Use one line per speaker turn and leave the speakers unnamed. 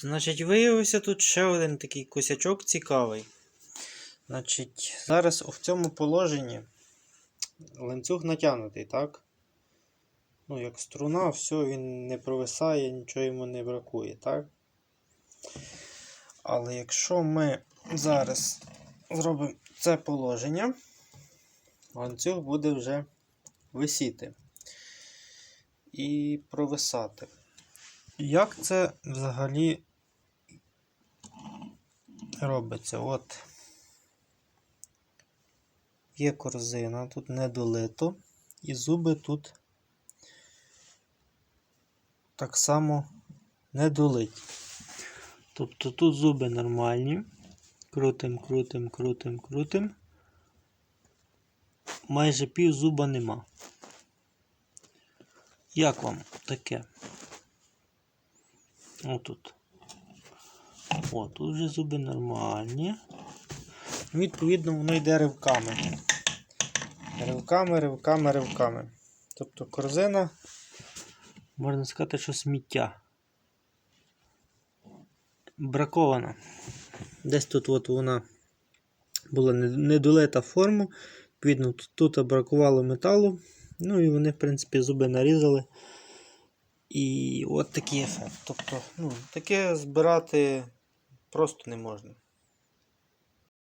Значить, виявився тут ще один такий косячок цікавий. Значить, зараз в цьому положенні ланцюг натягнутий, так? Ну, як струна, все, він не провисає, нічого йому не бракує, так? Але якщо ми зараз зробимо це положення, ланцюг буде вже висіти і провисати. Як це взагалі робиться? От є корзина, тут не долито, і зуби тут так само не долиті. Тобто тут зуби нормальні. Крутим, крутим, крутим, крутим. Майже пів зуба нема. Як вам таке? Отут. О, тут вже зуби нормальні. Відповідно, воно йде ривками. Ривками, ривками, ривками. Тобто корзина, можна сказати, що сміття. Бракована. Десь тут от вона була не- недолита форму. Відповідно, тут бракувало металу. Ну і вони, в принципі, зуби нарізали. І от такий ефект. Тобто, ну, таке збирати просто не можна.